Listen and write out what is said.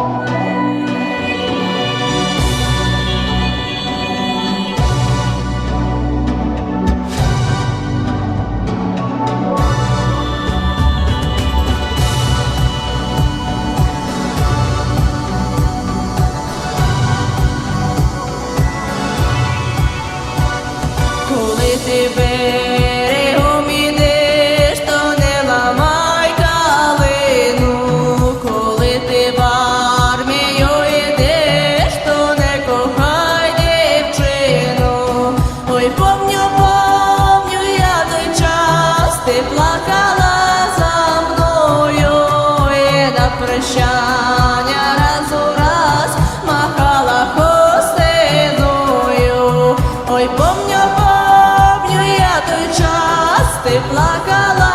Oh. плакала за мною і прощання раз у раз махала хустиною. Ой, помню, помню я той час, ти плакала.